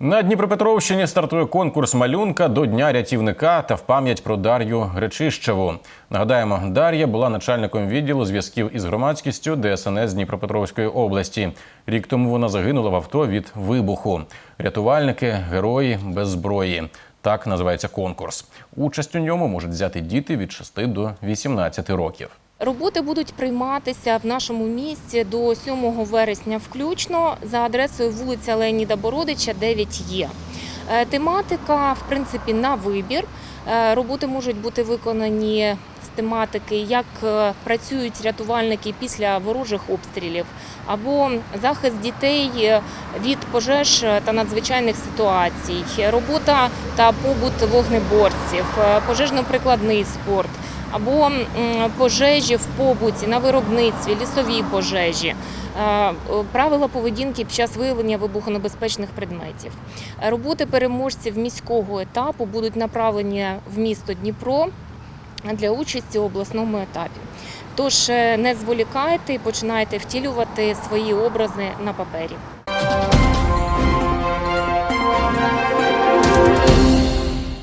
На Дніпропетровщині стартує конкурс малюнка до Дня рятівника та в пам'ять про Дар'ю Гречищеву. Нагадаємо, Дар'я була начальником відділу зв'язків із громадськістю ДСНС Дніпропетровської області. Рік тому вона загинула в авто від вибуху. Рятувальники, герої без зброї. Так називається конкурс. Участь у ньому можуть взяти діти від 6 до 18 років. Роботи будуть прийматися в нашому місті до 7 вересня включно за адресою вулиця Леоніда Бородича, 9 є. Е, Тематика, в принципі, на вибір. Е, Роботи можуть бути виконані з тематики, як е, працюють рятувальники після ворожих обстрілів, або захист дітей від пожеж та надзвичайних ситуацій, робота та побут вогнеборців, пожежно-прикладний спорт або пожежі в побуті на виробництві, лісові пожежі, е, правила поведінки під час виявлення вибухонебезпечних предметів. Роботи переможців міського етапу будуть направлені в місто Дніпро для участі у обласному етапі. Тож е, не зволікайте і починайте втілювати свої образи на папері.